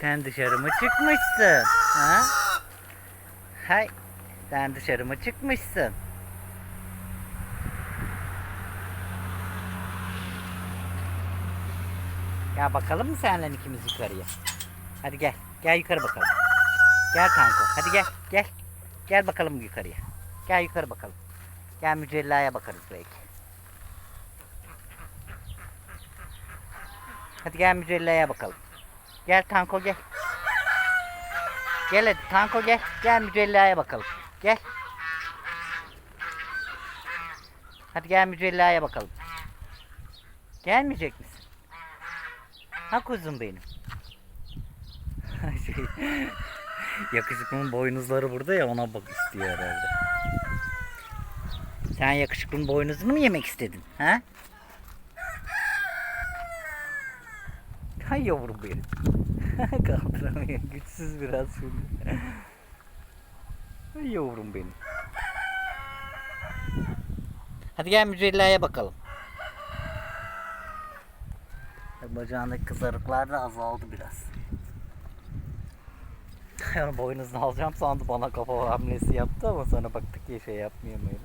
Sen dışarı mı çıkmışsın? Ha? Hay. Sen dışarı mı çıkmışsın? Gel bakalım mı seninle ikimiz yukarıya? Hadi gel. Gel yukarı bakalım. Gel kanko. Hadi gel. Gel. Gel bakalım yukarıya. Gel yukarı bakalım. Gel mücellaya bakarız belki. Hadi gel mücellaya bakalım. Gel Tanko gel. Gel hadi Tanko gel. Gel mücellaya bakalım. Gel. Hadi gel mücellaya bakalım. Gelmeyecek misin? Ha kuzum benim. şey, yakışıklının boynuzları burada ya ona bak istiyor herhalde. Sen yakışıklının boynuzunu mu yemek istedin? Ha? Hay yavrum benim. Kaldıramıyor. Güçsüz biraz şimdi. Hay yavrum benim. Hadi gel mücellaya bakalım. Bacağındaki kızarıklar da azaldı biraz. Boynuzunu alacağım sandı bana kafa hamlesi yaptı ama sonra baktık ki şey yapmıyor böyle.